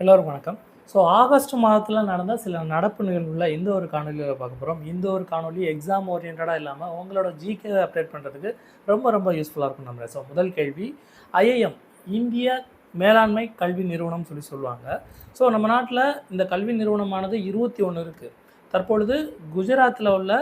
எல்லோரும் வணக்கம். So August மாதத்தில் நடந்த சில நடப்பு நிகழ்வுகளில் இந்த ஒரு காணொலியில் பார்க்க போகிறோம் இந்த ஒரு காணொலி எக்ஸாம் ஓரியன்டாக இல்லாமல் உங்களோட ஜிகே அப்டேட் பண்ணுறதுக்கு ரொம்ப ரொம்ப யூஸ்ஃபுல்லாக இருக்கும் நம்ம ஸோ முதல் கேள்வி ஐஐஎம் இந்திய மேலாண்மை கல்வி நிறுவனம் சொல்லி சொல்லுவாங்க. ஸோ நம்ம நாட்டில் இந்த கல்வி நிறுவனமானது இருபத்தி ஒன்று இருக்குது தற்பொழுது குஜராத்தில் உள்ள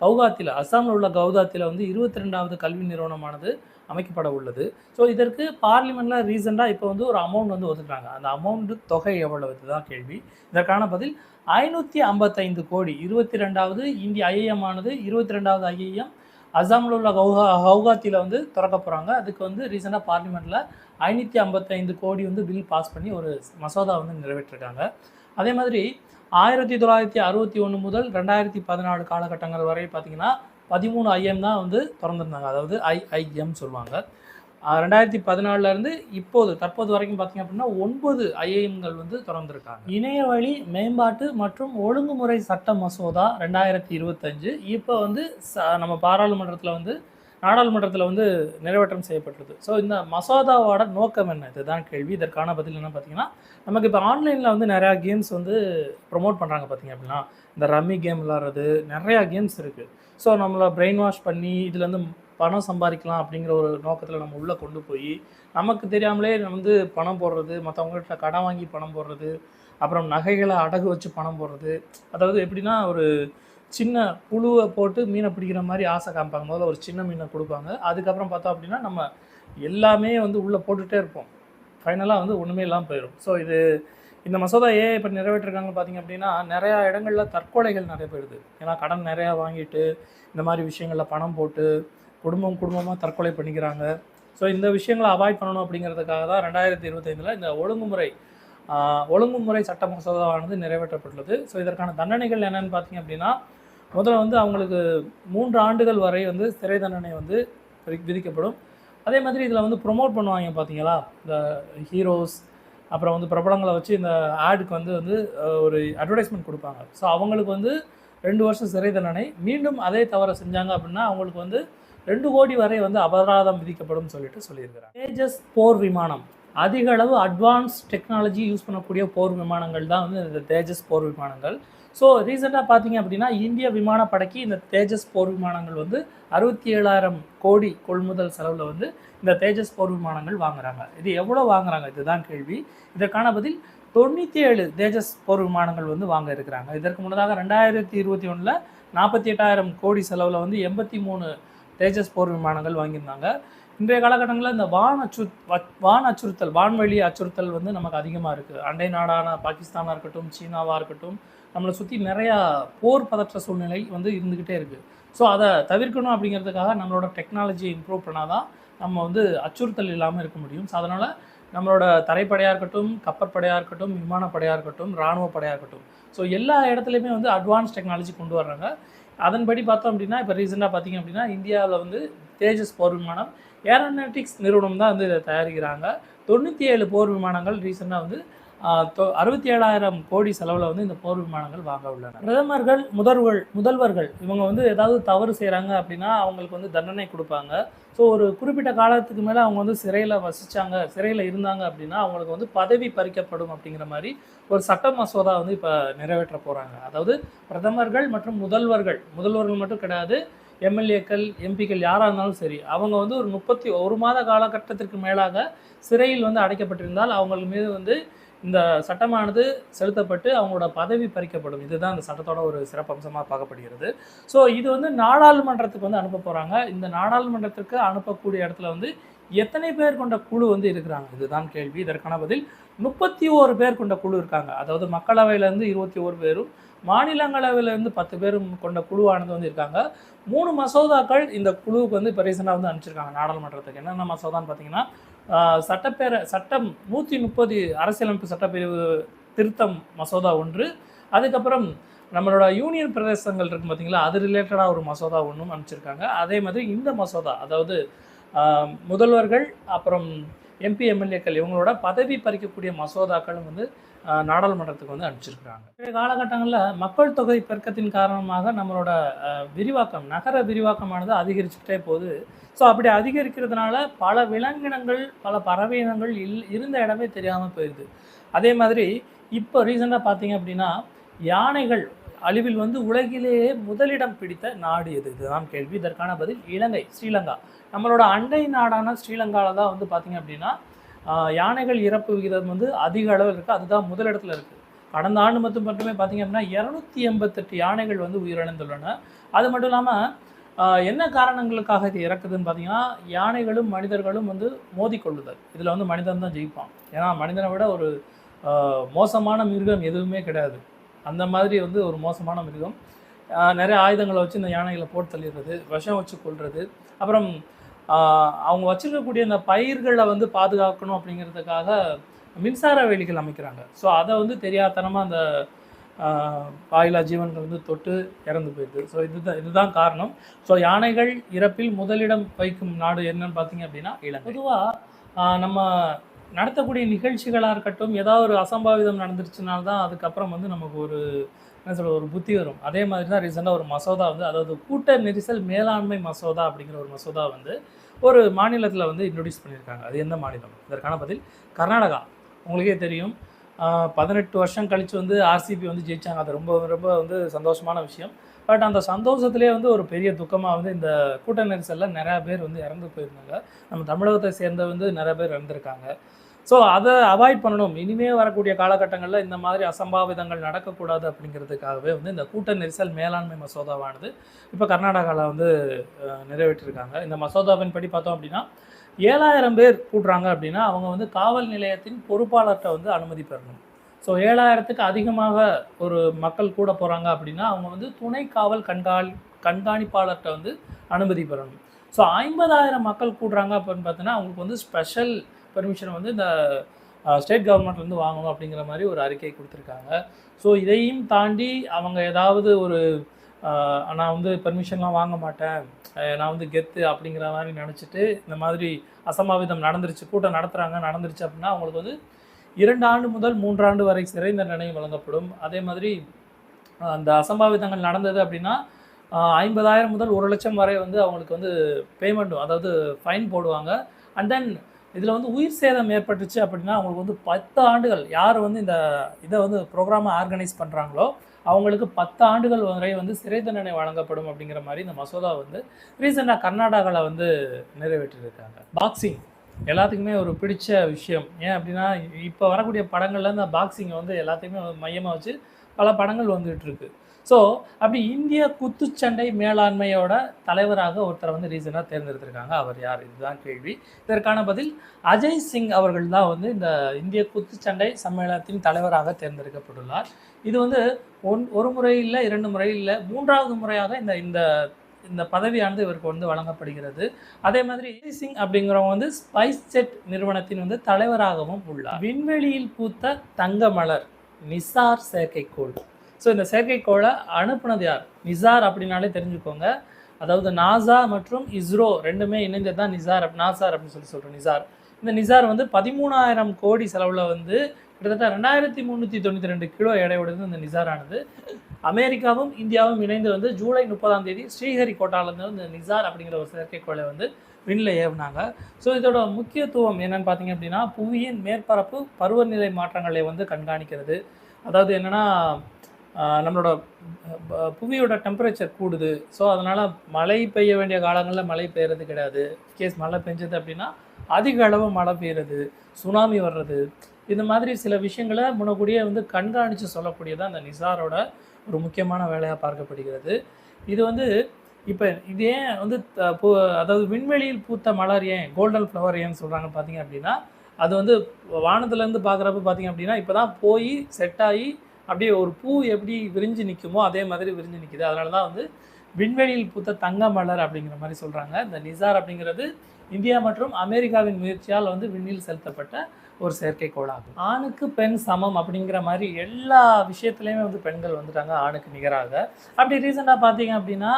கவுகாத்தியில் அஸ்ஸாமில் உள்ள கவுகாத்தியில் வந்து இருபத்தி ரெண்டாவது கல்வி நிறுவனமானது அமைக்கப்பட உள்ளது. ஸோ இதற்கு பார்லிமெண்ட்டில் ரீசெண்டாக இப்போ வந்து ஒரு அமௌண்ட் வந்து ஒதுக்குறாங்க. அந்த அமௌண்ட் தொகை எவ்வளவு? இதுதான் கேள்வி. இதற்கான பதில் ஐநூற்றி ஐம்பத்தைந்து கோடி இருபத்தி ரெண்டாவது இந்திய ஐஏஎம் ஆனது இருபத்தி ரெண்டாவது ஐஏஎம் அசாமில் உள்ள கவுஹா கவுகாத்தியில் வந்து திறக்க போகிறாங்க அதுக்கு வந்து ரீசெண்டாக பார்லிமெண்ட்டில் ஐநூற்றி ஐம்பத்தைந்து கோடி வந்து பில் பாஸ் பண்ணி ஒரு மசோதா வந்து நிறைவேற்றிருக்காங்க. அதே மாதிரி ஆயிரத்தி தொள்ளாயிரத்தி அறுபத்தி ஒன்று முதல் ரெண்டாயிரத்தி பதினாலு காலகட்டங்கள் வரை பார்த்திங்கன்னா பதிமூணு ஐஎம் தான் வந்து திறந்துருந்தாங்க. அதாவது ஐஐஎம் சொல்லுவாங்க. ரெண்டாயிரத்தி பதினாலருந்து இப்போது தற்போது வரைக்கும் பார்த்தீங்க அப்படின்னா ஒன்பது ஐஐஎம்கள் வந்து திறந்திருக்காங்க. இணைய வழி மேம்பாட்டு மற்றும் ஒழுங்குமுறை சட்ட மசோதா ரெண்டாயிரத்தி இருபத்தஞ்சு. இப்போ வந்து ச- நம்ம பாராளுமன்றத்தில் வந்து நாடாளுமன்றத்தில் வந்து நிறைவேற்றம் செய்யப்பட்டது ஸோ இந்த மசோதாவோட நோக்கம் என்ன? இதுதான் கேள்வி. இதற்கான பதில் என்ன பார்த்தீங்கன்னா நமக்கு இப்போ ஆன்லைனில் வந்து நிறையா கேம்ஸ் வந்து ப்ரொமோட் பண்ணுறாங்க பார்த்தீங்க அப்படின்னா. இந்த ரம்மி கேம் விளாட்றது நிறையா கேம்ஸ் இருக்குது ஸோ நம்மளை பிரெயின் வாஷ் பண்ணி இதுலேருந்து பணம் சம்பாதிக்கலாம் அப்படிங்கிற ஒரு நோக்கத்தில் நம்ம உள்ளே கொண்டு போய் நமக்கு தெரியாமலே வந்து பணம் போடுறது மற்றவங்கள்ட்ட கடன் வாங்கி பணம் போடுறது அப்புறம் நகைகளை அடகு வச்சு பணம் போடுறது அதாவது எப்படின்னா ஒரு சின்ன புழுவை போட்டு மீனை பிடிக்கிற மாதிரி ஆசை காமிப்பாங்க. முதல்ல ஒரு சின்ன மீனை கொடுப்பாங்க. அதுக்கப்புறம் பார்த்தோம் அப்படின்னா நம்ம எல்லாமே வந்து உள்ளே போட்டுகிட்டே இருப்போம். ஃபைனலாக வந்து ஒன்றுமே இல்லாமல் போயிடும் ஸோ இது இந்த மசோதா ஏன் இப்போ நிறைவேற்றிருக்காங்க பார்த்தீங்க அப்படின்னா நிறையா இடங்களில் தற்கொலைகள் நடைபெறுது ஏன்னா கடன் நிறையா வாங்கிட்டு இந்த மாதிரி விஷயங்களில் பணம் போட்டு குடும்பம் குடும்பமாக தற்கொலை பண்ணிக்கிறாங்க. ஸோ இந்த விஷயங்களை அவாய்ட் பண்ணணும் அப்படிங்கிறதுக்காக தான் ரெண்டாயிரத்தி இருபத்தைந்தில் இந்த ஒழுங்குமுறை ஒழுங்குமுறை சட்ட மசோதாவானது நிறைவேற்றப்பட்டுள்ளது. ஸோ இதற்கான தண்டனைகள் என்னென்னு பார்த்தீங்க அப்படின்னா முதல்ல வந்து அவங்களுக்கு மூன்று ஆண்டுகள் வரை வந்து சிறை தண்டனை வந்து விதிக்கப்படும். அதே மாதிரி இதில் வந்து ப்ரொமோட் பண்ணுவாங்க பார்த்தீங்களா இந்த ஹீரோஸ் அப்புறம் வந்து பிரபலங்களை வச்சு இந்த ஆடுக்கு வந்து வந்து ஒரு அட்வர்டைஸ்மெண்ட் கொடுப்பாங்க. ஸோ அவங்களுக்கு வந்து ரெண்டு வருஷம் சிறை தண்டனை. மீண்டும் அதே தவறை செஞ்சாங்க அப்படின்னா அவங்களுக்கு வந்து ரெண்டு கோடி வரை வந்து அபராதம் விதிக்கப்படும் சொல்லிட்டு சொல்லியிருக்கிறாங்க. தேஜஸ் போர் விமானம். அதிக அளவு அட்வான்ஸ் டெக்னாலஜி யூஸ் பண்ணக்கூடிய போர் விமானங்கள் தான் வந்து இந்த தேஜஸ் போர் விமானங்கள். ஸோ ரீசெண்டாக பார்த்தீங்க அப்படின்னா இந்திய விமானப்படைக்கு இந்த தேஜஸ் போர் விமானங்கள் வந்து அறுபத்தி ஏழாயிரம் கோடி கொள்முதல் செலவில் வந்து இந்த தேஜஸ் போர் விமானங்கள் வாங்குறாங்க. இது எவ்வளோ வாங்குறாங்க? இதுதான் கேள்வி. இதற்கான பதில் தொண்ணூற்றி ஏழு தேஜஸ் போர் விமானங்கள் வந்து வாங்க இருக்கிறாங்க. இதற்கு முன்னதாக ரெண்டாயிரத்தி இருபத்தி ஒன்றில் நாற்பத்தி எட்டாயிரம் கோடி செலவில் வந்து எண்பத்தி மூணு தேஜஸ் போர் விமானங்கள் வாங்கியிருந்தாங்க. இன்றைய காலகட்டங்களில் இந்த வான் அச்சு வான் அச்சுறுத்தல் வான்வெளி அச்சுறுத்தல் வந்து நமக்கு அதிகமாக இருக்குது அண்டை நாடான பாகிஸ்தானாக இருக்கட்டும் சீனாவாக இருக்கட்டும் நம்மளை சுற்றி நிறையா போர் பதற்ற சூழ்நிலை வந்து இருந்துக்கிட்டே இருக்குது ஸோ அதை தவிர்க்கணும் அப்படிங்கிறதுக்காக நம்மளோட டெக்னாலஜியை இம்ப்ரூவ் பண்ணால் தான் நம்ம வந்து அச்சுறுத்தல் இல்லாமல் இருக்க முடியும். ஸோ அதனால் நம்மளோட தரைப்படையாக இருக்கட்டும் கப்பற்படையாக இருக்கட்டும் விமானப்படையாக இருக்கட்டும் இராணுவ படையாக இருக்கட்டும். ஸோ எல்லா இடத்துலையுமே வந்து அட்வான்ஸ் டெக்னாலஜி கொண்டு வர்றாங்க. அதன்படி பார்த்தோம் அப்படின்னா இப்போ ரீசெண்டாக பார்த்தீங்க அப்படின்னா இந்தியாவில் வந்து தேஜஸ் போர் விமானம் ஏரோநாட்டிக்ஸ் நிறுவனம் தான் வந்து இதை தயாரிக்கிறாங்க. தொண்ணூற்றி ஏழு போர் விமானங்கள் ரீசெண்டாக வந்து அறுபத்தி ஏழாயிரம் கோடி செலவில் வந்து இந்த போர் விமானங்கள் வாங்க உள்ளன. பிரதமர்கள் முதல்வர்கள் முதல்வர்கள் இவங்க வந்து ஏதாவது தவறு செய்கிறாங்க அப்படின்னா அவங்களுக்கு வந்து தண்டனை கொடுப்பாங்க. ஸோ ஒரு குறிப்பிட்ட காலத்துக்கு மேலே அவங்க வந்து சிறையில் வசித்தாங்க சிறையில் இருந்தாங்க அப்படின்னா அவங்களுக்கு வந்து பதவி பறிக்கப்படும் அப்படிங்கிற மாதிரி ஒரு சட்ட மசோதா வந்து இப்போ நிறைவேற்ற போகிறாங்க அதாவது பிரதமர்கள் மற்றும் முதல்வர்கள் முதல்வர்கள் மட்டும் கிடையாது எம்எல்ஏக்கள் எம்பிக்கள் யாராக இருந்தாலும் சரி அவங்க வந்து ஒரு முப்பத்தி ஒரு மாத காலகட்டத்திற்கு மேலாக சிறையில் வந்து அடைக்கப்பட்டிருந்தால் அவங்களுக்கு மீது வந்து இந்த சட்டமானது செலுத்தப்பட்டு அவங்களோட பதவி பறிக்கப்படும். இதுதான் இந்த சட்டத்தோட ஒரு சிறப்பம்சமாக பார்க்கப்படுகிறது. ஸோ இது வந்து நாடாளுமன்றத்துக்கு வந்து அனுப்ப போகிறாங்க இந்த நாடாளுமன்றத்திற்கு அனுப்பக்கூடிய இடத்துல வந்து எத்தனை பேர் கொண்ட குழு வந்து இருக்கிறாங்க? இதுதான் கேள்வி. இதற்கான பதில் முப்பத்தி ஓரு பேர் கொண்ட குழு இருக்காங்க. அதாவது மக்களவையிலேருந்து இருபத்தி ஓரு பேரும் மாநிலங்களவையிலேருந்து பத்து பேரும் கொண்ட குழுவானது வந்து இருக்காங்க. மூணு மசோதாக்கள் இந்த குழுவுக்கு வந்து இப்போ ரீசெண்டாக வந்து அனுப்பிச்சிருக்காங்க நாடாளுமன்றத்துக்கு. என்னென்ன மசோதான்னு பார்த்தீங்கன்னா சட்டப்பேர சட்டம் நூற்றி முப்பது அரசியலமைப்பு சட்டப்பிரிவு திருத்தம் மசோதா ஒன்று. அதுக்கப்புறம் நம்மளோட யூனியன் பிரதேசங்கள் இருக்கு பார்த்தீங்களா அது ரிலேட்டடாக ஒரு மசோதா ஒன்றும் அனுப்பிச்சிருக்காங்க. அதே மாதிரி இந்த மசோதா அதாவது முதல்வர்கள் அப்புறம் எம்பி எம்எல்ஏக்கள் இவங்களோட பதவி பறிக்கக்கூடிய மசோதாக்களும் வந்து நாடாளுமன்றத்துக்கு வந்து அனுப்பிச்சிருக்கிறாங்க. இன்றைய காலகட்டங்களில் மக்கள் தொகை பெருக்கத்தின் காரணமாக நம்மளோட விரிவாக்கம் நகர விரிவாக்கமானது அதிகரிச்சுக்கிட்டே போகுது. ஸோ அப்படி அதிகரிக்கிறதுனால பல விலங்கினங்கள் பல பறவை இனங்கள் இல் இருந்த இடமே தெரியாமல் போயிடுது அதே மாதிரி இப்போ ரீசெண்டாக பார்த்தீங்க அப்படின்னா யானைகள் அழிவில் வந்து உலகிலேயே முதலிடம் பிடித்த நாடு எது? இதுதான் கேள்வி. இதற்கான பதில் இலங்கை ஸ்ரீலங்கா. நம்மளோட அண்டை நாடான ஸ்ரீலங்காவில் தான் வந்து பார்த்திங்க அப்படின்னா யானைகள் இறப்பு விகிதம் வந்து அதிக அளவில் இருக்குது அதுதான் முதலிடத்தில் இருக்குது கடந்த ஆண்டு மட்டும் மட்டுமே பார்த்தீங்க அப்படின்னா இரநூத்தி எண்பத்தெட்டு யானைகள் வந்து உயிரிழந்துள்ளன. அது மட்டும் இல்லாமல் என்ன காரணங்களுக்காக இது இறக்குதுன்னு பார்த்தீங்கன்னா யானைகளும் மனிதர்களும் வந்து மோதிக்கொள்ளுதல். இதில் வந்து மனிதன் தான் ஜெயிப்பான். ஏன்னா மனிதனை விட ஒரு மோசமான மிருகம் எதுவுமே கிடையாது. அந்த மாதிரி வந்து ஒரு மோசமான மிருகம். நிறைய ஆயுதங்களை வச்சு இந்த யானைகளை போட்டு தள்ளிடுறது விஷம் வச்சு கொள்வது அப்புறம் அவங்க வச்சுருக்கக்கூடிய இந்த பயிர்களை வந்து பாதுகாக்கணும் அப்படிங்கிறதுக்காக மின்சார வேலிகள் அமைக்கிறாங்க. ஸோ அதை வந்து தெரியாதனமாக அந்த பாயிலா ஜீவன்கள் வந்து தொட்டு இறந்து போயிடுது. ஸோ இதுதான் இதுதான் காரணம். ஸோ யானைகள் இறப்பில் முதலிடம் வைக்கும் நாடு என்னன்னு பார்த்தீங்க அப்படின்னா இலங்கை. பொதுவாக நம்ம நடத்தக்கூடிய நிகழ்ச்சிகளாக இருக்கட்டும் ஏதாவது ஒரு அசம்பாவிதம் நடந்துருச்சுனால தான் அதுக்கப்புறம் வந்து நமக்கு ஒரு என்ன சொல்ல ஒரு புத்தி வரும். அதே மாதிரி தான் ரீசெண்டாக ஒரு மசோதா வந்து அதாவது கூட்ட நெரிசல் மேலாண்மை மசோதா அப்படிங்கிற ஒரு மசோதா வந்து ஒரு மாநிலத்தில் வந்து இன்ட்ரடியூஸ் பண்ணியிருக்காங்க. அது எந்த மாநிலம்? இதற்கான பதில் கர்நாடகா. உங்களுக்கே தெரியும். பதினெட்டு வருஷம் கழித்து வந்து ஆர்சிபி வந்து ஜெயிச்சாங்க. அது ரொம்ப ரொம்ப வந்து சந்தோஷமான விஷயம். பட் அந்த சந்தோஷத்துலேயே வந்து ஒரு பெரிய துக்கமாக வந்து இந்த கூட்ட நெரிசலில் நிறையா பேர் வந்து இறந்து போயிருந்தாங்க. நம்ம தமிழகத்தை சேர்ந்த வந்து நிறைய பேர் இறந்துருக்காங்க. ஸோ அதை அவாய்ட் பண்ணணும். இனிமே வரக்கூடிய காலகட்டங்களில் இந்த மாதிரி அசம்பாவிதங்கள் நடக்கக்கூடாது அப்படிங்கிறதுக்காகவே வந்து இந்த கூட்ட நெரிசல் மேலாண்மை மசோதாவானது இப்போ கர்நாடகாவில் வந்து நிறைவேற்றிருக்காங்க. இந்த மசோதாவின் படி பார்த்தோம் அப்படின்னா ஏழாயிரம் பேர் கூட்டுறாங்க அப்படின்னா அவங்க வந்து காவல் நிலையத்தின் பொறுப்பாளர்கிட்ட வந்து அனுமதி பெறணும். ஸோ ஏழாயிரத்துக்கு அதிகமாக ஒரு மக்கள் கூட போகிறாங்க அப்படின்னா அவங்க வந்து துணை காவல் கண்காணி கண்காணிப்பாளர்கிட்ட வந்து அனுமதி பெறணும். ஸோ ஐம்பதாயிரம் மக்கள் கூடுறாங்க அப்படின்னு பார்த்தீங்கன்னா அவங்களுக்கு வந்து ஸ்பெஷல் பெர்மிஷனை வந்து இந்த ஸ்டேட் கவர்மெண்ட்லேருந்து வாங்கணும் அப்படிங்கிற மாதிரி ஒரு அறிக்கை கொடுத்துருக்காங்க. ஸோ இதையும் தாண்டி அவங்க ஏதாவது ஒரு நான் வந்து பெர்மிஷன்லாம் வாங்க மாட்டேன். நான் வந்து கெத்து அப்படிங்கிற மாதிரி நினச்சிட்டு இந்த மாதிரி அசம்பாவிதம் நடந்துருச்சு கூட்டம் நடத்துகிறாங்க நடந்துருச்சு அப்படின்னா அவங்களுக்கு வந்து இரண்டு ஆண்டு முதல் மூன்றாண்டு வரை சிறை தண்டனை வழங்கப்படும். அதே மாதிரி அந்த அசம்பாவிதங்கள் நடந்தது அப்படின்னா ஐம்பதாயிரம் முதல் ஒரு லட்சம் வரை வந்து அவங்களுக்கு வந்து பேமெண்ட் அதாவது ஃபைன் போடுவாங்க. அண்ட் தென் இதில் வந்து உயிர் சேதம் ஏற்பட்டுச்சு அப்படின்னா அவங்களுக்கு வந்து பத்து ஆண்டுகள் யார் வந்து இந்த இதை வந்து ப்ரோக்ராமை ஆர்கனைஸ் பண்ணுறாங்களோ அவங்களுக்கு பத்து ஆண்டுகள் வரை வந்து சிறை தண்டனை வழங்கப்படும் அப்படிங்கிற மாதிரி இந்த மசோதா வந்து ரீசெண்டாக கர்நாடகாவில் வந்து நிறைவேற்றியிருக்காங்க பாக்ஸிங் எல்லாத்துக்குமே ஒரு பிடிச்ச விஷயம். ஏன் அப்படின்னா இப்போ வரக்கூடிய படங்கள்ல இந்த பாக்ஸிங்கை வந்து எல்லாத்தையுமே மையமாக வச்சு பல படங்கள் வந்துகிட்டு இருக்குது ஸோ அப்படி இந்திய குத்துச்சண்டை மேலாண்மையோட தலைவராக ஒருத்தரை வந்து ரீசனாக தேர்ந்தெடுத்திருக்காங்க. அவர் யார்? இதுதான் கேள்வி. இதற்கான பதில் அஜய் சிங் அவர்கள் தான் வந்து இந்த இந்திய குத்துச்சண்டை சம்மேளனத்தின் தலைவராக தேர்ந்தெடுக்கப்பட்டுள்ளார். இது வந்து ஒன் ஒரு முறை இல்லை இரண்டு முறை இல்லை மூன்றாவது முறையாக இந்த இந்த இந்த பதவியானது இவருக்கு வந்து வழங்கப்படுகிறது. அதே மாதிரி அஜய் சிங் அப்படிங்கிறவங்க வந்து ஸ்பைஸ் ஜெட் நிறுவனத்தின் வந்து தலைவராகவும் உள்ளார். விண்வெளியில் பூத்த தங்க மலர் நிசார் செயற்கைக்கோள். ஸோ இந்த செயற்கைக்கோளை அனுப்புனது யார்? நிசார் அப்படின்னாலே தெரிஞ்சுக்கோங்க. அதாவது நாசா மற்றும் இஸ்ரோ ரெண்டுமே இணைந்தது தான் நிசார் அப் நாசார் அப்படின்னு சொல்லி சொல்கிறோம் நிசார். இந்த நிசார் வந்து பதிமூணாயிரம் கோடி செலவில் வந்து கிட்டத்தட்ட ரெண்டாயிரத்தி முந்நூற்றி தொண்ணூற்றி ரெண்டு கிலோ எடையுடையது இந்த நிசாரானது. அமெரிக்காவும் இந்தியாவும் இணைந்து வந்து ஜூலை முப்பதாம் தேதி ஸ்ரீஹரிகோட்டாலேருந்து இந்த நிசார் அப்படிங்கிற ஒரு செயற்கைக்கோளை வந்து விண்ணில் ஏவுனாங்க. ஸோ இதோட முக்கியத்துவம் என்னன்னு பார்த்தீங்க அப்படின்னா புவியின் மேற்பரப்பு பருவநிலை மாற்றங்களை வந்து கண்காணிக்கிறது. அதாவது என்னென்னா நம்மளோட புவியோட டெம்பரேச்சர் கூடுது. ஸோ அதனால் மழை பெய்ய வேண்டிய காலங்களில் மழை பெய்யறது கிடையாது. கேஸ் மழை பெஞ்சது அப்படின்னா அதிக அளவு மழை பெய்யுறது சுனாமி வர்றது. இந்த மாதிரி சில விஷயங்களை முன்னக்கூடியே வந்து கண்காணித்து சொல்லக்கூடியதான் அந்த நிசாரோட ஒரு முக்கியமான வேலையாக பார்க்கப்படுகிறது. இது வந்து இப்போ இது ஏன் வந்து அதாவது விண்வெளியில் பூத்த மலர் ஏன் கோல்டன் ஃப்ளவர் ஏன்னு சொல்கிறாங்க பார்த்தீங்க அப்படின்னா அது வந்து வானத்துலேருந்து பார்க்குறப்ப பார்த்தீங்க அப்படின்னா இப்போ தான் போய் செட் ஆகி அப்படியே ஒரு பூ எப்படி விரிஞ்சு நிற்குமோ அதே மாதிரி விரிஞ்சு நிற்குது அதனால தான் வந்து விண்வெளியில் பூத்த தங்க மலர் அப்படிங்கிற மாதிரி சொல்கிறாங்க இந்த நிசார் அப்படிங்கிறது இந்தியா மற்றும் அமெரிக்காவின் முயற்சியால் வந்து விண்ணில் செலுத்தப்பட்ட ஒரு செயற்கைக்கோளாகும் ஆணுக்கு பெண் சமம் அப்படிங்கிற மாதிரி எல்லா விஷயத்துலையுமே வந்து பெண்கள் வந்துட்டாங்க ஆணுக்கு நிகராக. அப்படி ரீசெண்டாக பார்த்தீங்க அப்படின்னா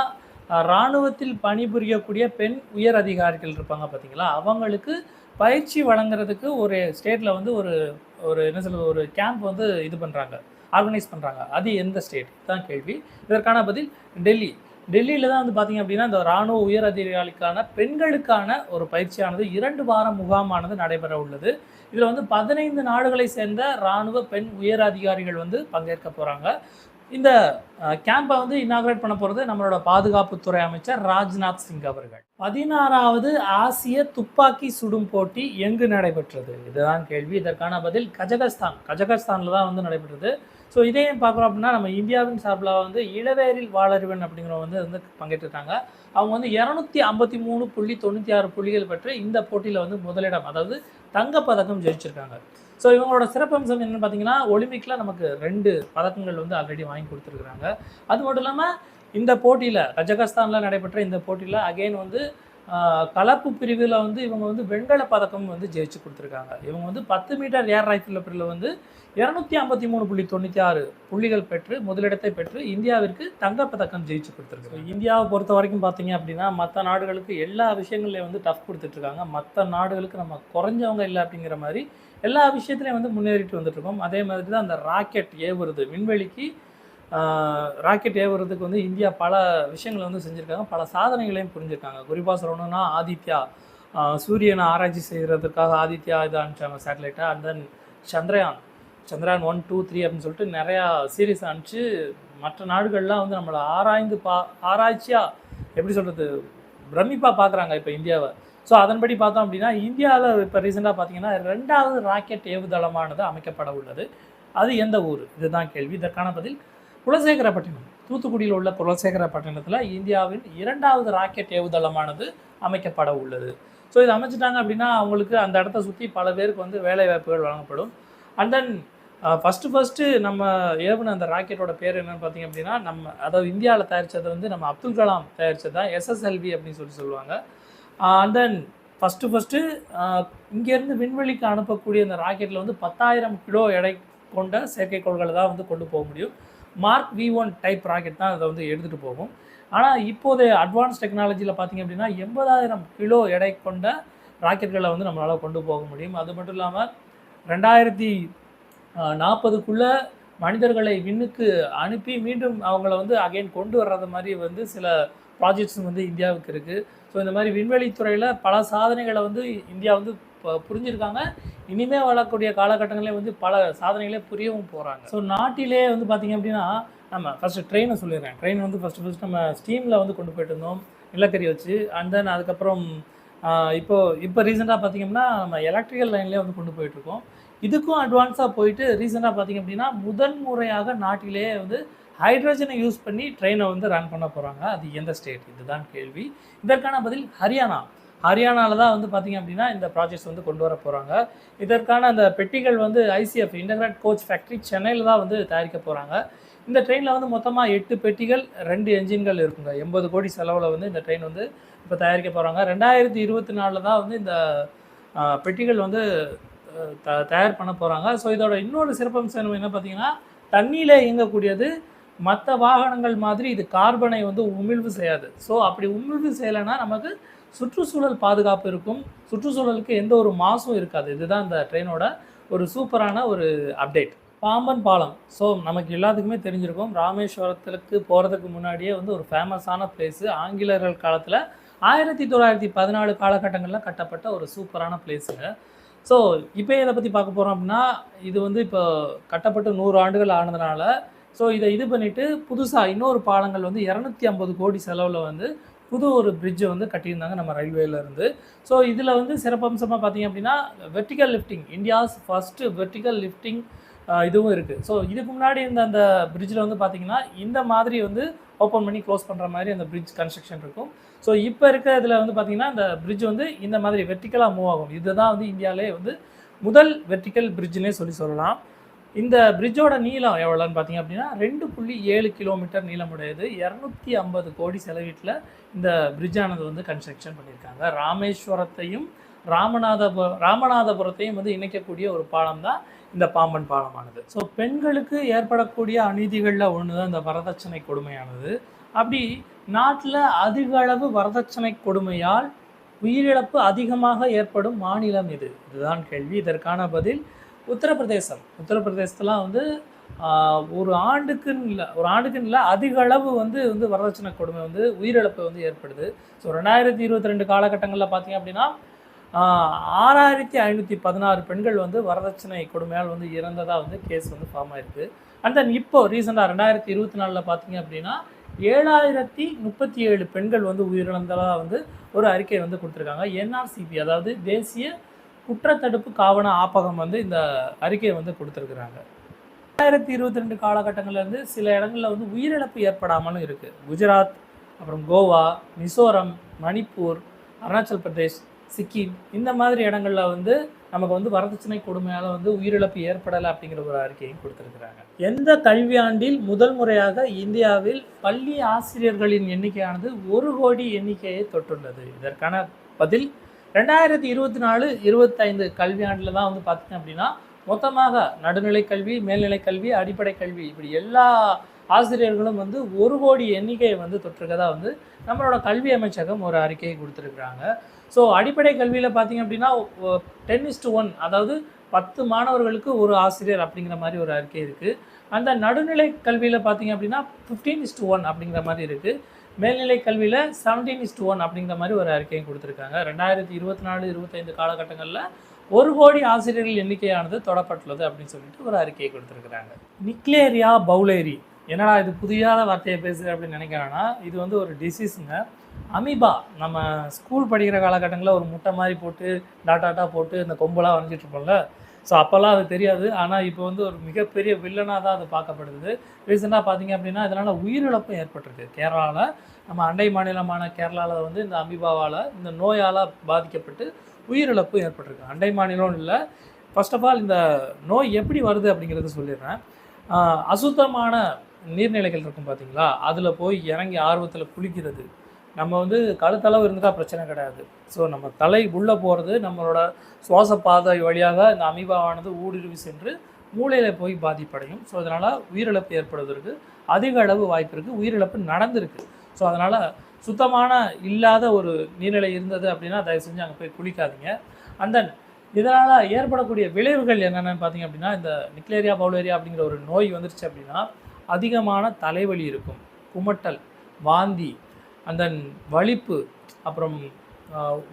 இராணுவத்தில் பணிபுரியக்கூடிய பெண் உயர் அதிகாரிகள் இருப்பாங்க பார்த்தீங்களா? அவங்களுக்கு பயிற்சி வழங்குறதுக்கு ஒரு ஸ்டேட்டில் வந்து ஒரு ஒரு என்ன சொல்கிறது ஒரு கேம்ப் வந்து இது பண்ணுறாங்க ஆர்கனைஸ் பண்ணுறாங்க அது எந்த ஸ்டேட் தான் கேள்வி. இதற்கான பதில் டெல்லி. டெல்லியில் தான் வந்து பார்த்தீங்க அப்படின்னா இந்த இராணுவ உயர் அதிகாரிகளுக்கான பெண்களுக்கான ஒரு பயிற்சியானது இரண்டு வாரம் முகாமானது நடைபெற உள்ளது. இதில் வந்து பதினைந்து நாடுகளை சேர்ந்த இராணுவ பெண் உயர் அதிகாரிகள் வந்து பங்கேற்க போகிறாங்க இந்த கேம்பை வந்து இனாகிரேட் பண்ண போகிறது நம்மளோட பாதுகாப்புத்துறை அமைச்சர் ராஜ்நாத் சிங் அவர்கள். பதினாறாவது ஆசிய துப்பாக்கி சுடும் போட்டி எங்கு நடைபெற்றது? இதுதான் கேள்வி. இதற்கான பதில் கஜகஸ்தான். கஜகஸ்தானில் தான் வந்து நடைபெற்றது. ஸோ இதையும் பார்க்குறோம் அப்படின்னா நம்ம இந்தியாவின் சார்பில் வந்து இளவேரில் வாளறிவன் அப்படிங்கிறவங்க வந்து வந்து பங்கேற்றிருக்காங்க. அவங்க வந்து இரநூத்தி ஐம்பத்தி மூணு புள்ளி தொண்ணூற்றி ஆறு புள்ளிகள் பெற்று இந்த போட்டியில் வந்து முதலிடம் அதாவது தங்கப்பதக்கம் ஜெயிச்சிருக்காங்க. ஸோ இவங்களோட சிறப்பம்சம் என்னென்னு பார்த்தீங்கன்னா ஒலிம்பிக்கில் நமக்கு ரெண்டு பதக்கங்கள் வந்து ஆல்ரெடி வாங்கி கொடுத்துருக்குறாங்க. அது மட்டும் இல்லாமல் இந்த போட்டியில் கஜகஸ்தானில் நடைபெற்ற இந்த போட்டியில் அகைன் வந்து கலப்பு பிரிவில் வந்து இவங்க வந்து வெண்கல பதக்கம் வந்து ஜெயிச்சு கொடுத்துருக்காங்க. இவங்க வந்து பத்து மீட்டர் ஏர் ரைஃபிள் பிரிவில் வந்து இரநூத்தி ஐம்பத்தி மூணு புள்ளி தொண்ணூற்றி ஆறு புள்ளிகள் பெற்று முதலிடத்தை பெற்று இந்தியாவிற்கு தங்கப்பதக்கம் ஜெயிச்சு கொடுத்துருக்காங்க. இந்தியாவை பொறுத்த வரைக்கும் பார்த்தீங்க அப்படின்னா மற்ற நாடுகளுக்கு எல்லா விஷயங்கள்லையும் வந்து டஃப் கொடுத்துட்ருக்காங்க. மற்ற நாடுகளுக்கு நம்ம குறைஞ்சவங்க இல்லை அப்படிங்கிற மாதிரி எல்லா விஷயத்துலையும் வந்து முன்னேறிட்டு வந்துட்டுருக்கோம் அதே மாதிரி தான் அந்த ராக்கெட் ஏவுறது விண்வெளிக்கு ராக்கெட் ஏவுறதுக்கு வந்து இந்தியா பல விஷயங்களை வந்து செஞ்சுருக்காங்க. பல சாதனைகளையும் புரிஞ்சுருக்காங்க. குறிப்பாக சொல்லணும்னா ஆதித்யா சூரியனை ஆராய்ச்சி செய்கிறதுக்காக ஆதித்யா இதை அனுப்பிச்சாங்க சேட்டலைட்டை and then Chandrayaan Chandrayaan one two three அப்படின்னு சொல்லிட்டு நிறையா சீரீஸ் அனுப்பிச்சு மற்ற நாடுகள்லாம் வந்து நம்மளை ஆராய்ந்து பா ஆராய்ச்சியாக எப்படி சொல்கிறது பிரமிப்பாக பார்க்குறாங்க இப்போ இந்தியாவை. ஸோ அதன்படி பார்த்தோம் அப்படின்னா இந்தியாவில் இப்போ ரீசெண்டாக பார்த்தீங்கன்னா ரெண்டாவது ராக்கெட் ஏவுதளமானது அமைக்கப்பட உள்ளது. அது எந்த ஊர்? இதுதான் கேள்வி. இதற்கான பதில் குலசேகரப்பட்டினம். தூத்துக்குடியில் உள்ள குலசேகரப்பட்டினத்தில் இந்தியாவின் இரண்டாவது ராக்கெட் ஏவுதளமானது அமைக்கப்பட உள்ளது. ஸோ இது அமைச்சிட்டாங்க அப்படின்னா அவங்களுக்கு அந்த இடத்த சுற்றி பல பேருக்கு வந்து வேலை வாய்ப்புகள் வழங்கப்படும். அண்ட் தென் ஃபஸ்ட்டு ஃபஸ்ட்டு நம்ம ஏவுன அந்த ராக்கெட்டோட பேர் என்னென்னு பார்த்தீங்க அப்படின்னா நம்ம அதாவது இந்தியாவில் தயாரித்தது வந்து நம்ம அப்துல் கலாம் தயாரித்தது தான் எஸ்எஸ்எல்வி அப்படின்னு சொல்லி சொல்லுவாங்க. அண்ட் தென் ஃபஸ்ட்டு ஃபஸ்ட்டு இங்கேருந்து விண்வெளிக்கு அனுப்பக்கூடிய அந்த ராக்கெட்டில் வந்து பத்தாயிரம் கிலோ எடை கொண்ட செயற்கைக்கோள்களை தான் வந்து கொண்டு போக முடியும். Mark V one type rocket தான் அதை வந்து எடுத்துகிட்டு போகும். ஆனால் இப்போதைய அட்வான்ஸ் டெக்னாலஜியில் பார்த்திங்க அப்படின்னா எண்பதாயிரம் கிலோ எடை கொண்ட ராக்கெட்களை வந்து நம்மளால் கொண்டு போக முடியும். அது மட்டும் இல்லாமல் ரெண்டாயிரத்தி நாற்பதுக்குள்ளே மனிதர்களை விண்ணுக்கு அனுப்பி மீண்டும் அவங்கள வந்து அகைன் கொண்டு வர்றது மாதிரி வந்து சில ப்ராஜெக்ட்ஸ் வந்து இந்தியாவுக்கு இருக்குது ஸோ இந்த மாதிரி விண்வெளித்துறையில் பல சாதனைகளை வந்து இந்தியா வந்து புரிஞ்சிருக்காங்க. இனிமேல் வரக்கூடிய காலகட்டங்களே வந்து பல சாதனைகளே புரியவும் போகிறாங்க ஸோ நாட்டிலே வந்து பார்த்திங்க அப்படின்னா நம்ம ஃபஸ்ட்டு ட்ரெயினை சொல்லிடுறேன். ட்ரெயின் வந்து ஃபஸ்ட்டு ஃபஸ்ட் நம்ம ஸ்டீமில் வந்து கொண்டு போயிட்டு இருந்தோம். நிலக்கரி வச்சு அண்ட் தென் அதுக்கப்புறம் இப்போது இப்போ இப்போ ரீசெண்டாக பார்த்தீங்கன்னா நம்ம எலக்ட்ரிக்கல் லைன்லேயே வந்து கொண்டு போயிட்டுருக்கோம் இதுக்கும் அட்வான்ஸாக போயிட்டு ரீசெண்டாக பார்த்தீங்க அப்படின்னா முதன் முறையாக நாட்டிலேயே வந்து ஹைட்ரஜனை யூஸ் பண்ணி ட்ரெயினை வந்து ரன் பண்ண போகிறாங்க அது எந்த ஸ்டேட் இதுதான் கேள்வி. இதற்கான பதில் ஹரியானா. ஹரியானாவில் தான் வந்து பார்த்திங்க அப்படின்னா இந்த ப்ராஜெக்ட்ஸ் வந்து கொண்டு வர போகிறாங்க இதற்கான அந்த பெட்டிகள் வந்து ஐசிஎஃப் இன்டகிரேட் கோச் ஃபேக்ட்ரி சென்னையில் தான் வந்து தயாரிக்க போகிறாங்க இந்த ட்ரெயினில் வந்து மொத்தமாக எட்டு பெட்டிகள் ரெண்டு என்ஜின்கள் இருக்குங்க. எண்பது கோடி செலவில் வந்து இந்த ட்ரெயின் வந்து இப்போ தயாரிக்க போகிறாங்க ரெண்டாயிரத்தி இருபத்தி நாலில் தான் வந்து இந்த பெட்டிகள் வந்து த தயார் பண்ண போகிறாங்க ஸோ இதோட இன்னொரு சிறப்பம்சம் என்ன பார்த்தீங்கன்னா தண்ணியில் இயங்கக்கூடியது மற்ற வாகனங்கள் மாதிரி இது கார்பனை வந்து உமிழ்வு செய்யாது. ஸோ அப்படி உமிழ்வு செய்யலைன்னா நமக்கு சுற்றுச்சூழல் பாதுகாப்பு இருக்கும். சுற்றுச்சூழலுக்கு எந்த ஒரு மாசும் இருக்காது. இதுதான் இந்த ட்ரெயினோட ஒரு சூப்பரான ஒரு அப்டேட். பாம்பன் பாலம். ஸோ நமக்கு எல்லாத்துக்குமே தெரிஞ்சிருக்கும். ராமேஸ்வரத்துக்கு போகிறதுக்கு முன்னாடியே வந்து ஒரு ஃபேமஸான பிளேஸு ஆங்கிலேயர்கள் காலத்தில் ஆயிரத்தி தொள்ளாயிரத்தி பதினாலு காலகட்டங்களில் கட்டப்பட்ட ஒரு சூப்பரான பிளேஸுங்க ஸோ இப்போ இதை பற்றி பார்க்க போகிறோம் அப்படின்னா இது வந்து இப்போ கட்டப்பட்டு நூறு ஆண்டுகள் ஆனதுனால ஸோ இதை இது பண்ணிவிட்டு புதுசாக இன்னொரு பாலங்கள் வந்து இரநூத்தி ஐம்பது கோடி செலவில் வந்து புது ஒரு பிரிட்ஜை வந்து கட்டியிருந்தாங்க நம்ம ரயில்வேலேருந்து ஸோ இதில் வந்து சிறப்பம்சமாக பார்த்தீங்க அப்படின்னா vertical lifting India's first vertical lifting இதுவும் இருக்குது ஸோ இதுக்கு முன்னாடி இருந்த அந்த பிரிட்ஜில் வந்து பார்த்தீங்கன்னா இந்த மாதிரி வந்து ஓப்பன் பண்ணி க்ளோஸ் பண்ணுற மாதிரி அந்த பிரிட்ஜ் கன்ஸ்ட்ரக்ஷன் இருக்கும். ஸோ இப்போ இருக்க இதில் வந்து பார்த்தீங்கன்னா அந்த பிரிட்ஜ் வந்து இந்த மாதிரி வெர்டிக்கலாக மூவ் ஆகும். இதுதான் வந்து இந்தியாவிலே வந்து முதல் வெர்டிக்கல் பிரிட்ஜ்னே சொல்லி சொல்லலாம். இந்த பிரிட்ஜோட நீளம் எவ்வளோன்னு பார்த்தீங்க அப்படின்னா ரெண்டு புள்ளி ஏழு கிலோமீட்டர் நீளமுடையது. இரநூத்தி ஐம்பது கோடி செலவீட்டில் இந்த பிரிட்ஜானது வந்து கன்ஸ்ட்ரக்ஷன் பண்ணியிருக்காங்க. ராமேஸ்வரத்தையும் ராமநாதபுர ராமநாதபுரத்தையும் வந்து இணைக்கக்கூடிய ஒரு பாலம் தான் இந்த பாம்பன் பாலமானது. ஸோ பெண்களுக்கு ஏற்படக்கூடிய அநீதிகளில் ஒன்று தான் இந்த வரதட்சணை கொடுமையானது. அப்படி நாட்டில் அதிக அளவு வரதட்சணை கொடுமையால் உயிரிழப்பு அதிகமாக ஏற்படும் மாநிலம் இது. இதுதான் கேள்வி. இதற்கான பதில் உத்தரப்பிரதேசம். உத்தரப்பிரதேசத்தெலாம் வந்து ஒரு ஆண்டுக்குன்னு இல்லை ஒரு ஆண்டுக்குன்னு இல்லை அதிக அளவு வந்து வந்து வரதட்சணை கொடுமை வந்து உயிரிழப்பு வந்து ஏற்படுது. ஸோ ரெண்டாயிரத்தி இருபத்தி ரெண்டு காலகட்டங்களில் பார்த்தீங்க அப்படின்னா ஆறாயிரத்தி ஐநூற்றி பதினாறு பெண்கள் வந்து வரதட்சணை கொடுமையால் வந்து இறந்ததாக வந்து கேஸ் வந்து ஃபார்ம் ஆயிருக்கு. அண்ட் தென் இப்போ ரீசெண்டாக ரெண்டாயிரத்தி இருபத்தி நாலில் பார்த்தீங்க அப்படின்னா ஏழாயிரத்தி முப்பத்தி ஏழு பெண்கள் வந்து உயிரிழந்ததாக வந்து ஒரு அறிக்கை வந்து கொடுத்துருக்காங்க. என்ஆர்சிபி அதாவது தேசிய குற்றத்தடுப்பு காவன ஆப்பகம் வந்து இந்த அறிக்கையை வந்து கொடுத்துருக்குறாங்க. ரெண்டாயிரத்தி இருபத்தி ரெண்டு காலகட்டங்கள்லேருந்து சில இடங்களில் வந்து உயிரிழப்பு ஏற்படாமலும் இருக்குது குஜராத் அப்புறம் கோவா மிசோரம் மணிப்பூர் அருணாச்சல் பிரதேஷ் சிக்கிம் இந்த மாதிரி இடங்களில் வந்து நமக்கு வந்து வரதட்சணை கொடுமையால் வந்து உயிரிழப்பு ஏற்படலை அப்படிங்கிற ஒரு அறிக்கையும் கொடுத்துருக்குறாங்க. எந்த கல்வியாண்டில் முதல் முறையாக இந்தியாவில் பள்ளி ஆசிரியர்களின் எண்ணிக்கையானது ஒரு கோடி எண்ணிக்கையை தொட்டுள்ளது? இதற்கான பதில் ரெண்டாயிரத்தி இருபத்தி நாலு இருபத்தைந்து கல்வியாண்டில் தான் வந்து பார்த்தீங்க அப்படின்னா மொத்தமாக நடுநிலை கல்வி மேல்நிலை கல்வி அடிப்படை கல்வி இப்படி எல்லா ஆசிரியர்களும் வந்து ஒரு கோடி எண்ணிக்கையை வந்து தொற்றுக்கதா வந்து நம்மளோட கல்வி அமைச்சகம் ஒரு அறிக்கையை கொடுத்துருக்குறாங்க. ஸோ அடிப்படை கல்வியில் பார்த்தீங்க அப்படின்னா டென் இஸ்டு ஒன் அதாவது பத்து மாணவர்களுக்கு ஒரு ஆசிரியர் அப்படிங்கிற மாதிரி ஒரு அறிக்கை இருக்குது அந்த நடுநிலை கல்வியில் பார்த்தீங்க அப்படின்னா ஃபிஃப்டீன் இஸ்டு ஒன் அப்படிங்கிற மாதிரி இருக்குது மேல்நிலை கல்வியில் செவன்டீன் இஸ்ட் ஒன் அப்படிங்கிற மாதிரி ஒரு அறிக்கையும் கொடுத்துருக்காங்க. ரெண்டாயிரத்தி இருபத்தி நாலு இருபத்தைந்து காலகட்டங்களில் ஒரு கோடி ஆசிரியர்கள் எண்ணிக்கையானது தொடப்பட்டுள்ளது அப்படின்னு சொல்லிட்டு ஒரு அறிக்கையை கொடுத்துருக்குறாங்க. நிக்லேரியா பவுலேரி. என்னடா இது புதியாத வார்த்தையை பேசுகிற அப்படின்னு நினைக்கிறேன்னா இது வந்து ஒரு டிசீஸுங்க அமீபா நம்ம ஸ்கூல் படிக்கிற காலகட்டங்களில் ஒரு முட்டை மாதிரி போட்டு டாட்டாட்டா போட்டு இந்த கொம்பெல்லாம் வரைஞ்சிட்டு இருப்போம்ல ஸோ அப்போல்லாம் அது தெரியாது. ஆனால் இப்போ வந்து ஒரு மிகப்பெரிய வில்லனாக தான் அது பார்க்கப்படுது. ரீசெண்டாக பார்த்தீங்க அப்படின்னா இதனால் உயிரிழப்பும் ஏற்பட்டிருக்கு. கேரளாவில் நம்ம அண்டை மாநிலமான கேரளாவில் வந்து இந்த அம்பிபாவால் இந்த நோயால் பாதிக்கப்பட்டு உயிரிழப்பும் ஏற்பட்டிருக்கு. அண்டை மாநிலம் இல்லை. ஃபர்ஸ்ட் ஆஃப் ஆல் இந்த நோய் எப்படி வருது அப்படிங்கிறத சொல்லிடுறேன். அசுத்தமான நீர்நிலைகள் இருக்கும் பார்த்தீங்களா அதில் போய் இறங்கி ஆர்வத்தில் குளிக்கிறது. நம்ம வந்து கழுத்தளவு இருந்தால் பிரச்சனை கிடையாது. ஸோ நம்ம தலை உள்ளே போகிறது நம்மளோட சுவாச பாதை வழியாக இந்த அமீபாவானது ஊடுருவி சென்று மூளையில் போய் பாதிப்படையும். ஸோ அதனால் உயிரிழப்பு ஏற்படுவதற்கு அதிக அளவு வாய்ப்பு இருக்குது உயிரிழப்பு நடந்திருக்கு. ஸோ அதனால் சுத்தமான இல்லாத ஒரு நீர்நிலை இருந்தது அப்படின்னா தயவு செஞ்சு அங்கே போய் குளிக்காதீங்க. அந்த இதனால் ஏற்படக்கூடிய விளைவுகள் என்னென்னு பார்த்தீங்க அப்படின்னா இந்த நிக்லேரியா பவுலேரியா அப்படிங்கிற ஒரு நோய் வந்துருச்சு அப்படின்னா அதிகமான தலைவலி இருக்கும். குமட்டல் வாந்தி அந்த வலிப்பு அப்புறம்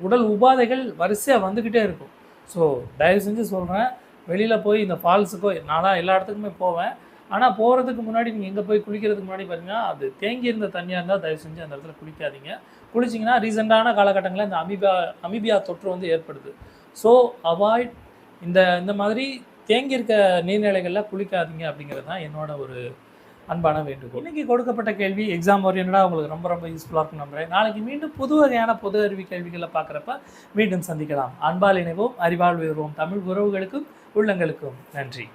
உடல் உபாதைகள் வரிசையாக வந்துக்கிட்டே இருக்கும். ஸோ தயவு செஞ்சு சொல்கிறேன் வெளியில் போய் இந்த ஃபால்ஸுக்கோ நானாக எல்லா இடத்துக்குமே போவேன். ஆனால் போகிறதுக்கு முன்னாடி நீங்கள் எங்கே போய் குளிக்கிறதுக்கு முன்னாடி பார்த்தீங்கன்னா அது தேங்கி இருந்த தண்ணியாக இருந்தால் தயவு செஞ்சு அந்த இடத்துல குளிக்காதீங்க. குளிச்சிங்கன்னா ரீசெண்டான காலகட்டங்களில் இந்த அமீபியா அமீபியா தொற்று வந்து ஏற்படுது. ஸோ அவாய்ட் இந்த இந்த மாதிரி தேங்கி இருக்க நீர்நிலைகளில் குளிக்காதீங்க அப்படிங்கிறது தான் என்னோட ஒரு அன்பான வேண்டுகோள். இன்றைக்கி கொடுக்கப்பட்ட கேள்வி எக்ஸாம் ஓரியன்டாக உங்களுக்கு ரொம்ப ரொம்ப யூஸ்ஃபுல்லாக இருக்கும் நம்புறேன். நாளைக்கு மீண்டும் புது வகையான பொது அறிவு கேள்விகளை பார்க்குறப்ப மீண்டும் சந்திக்கலாம். அன்பால் இணைவோம் அறிவால் உயர்வோம். தமிழ் உறவுகளுக்கும் உள்ளங்களுக்கும் நன்றி.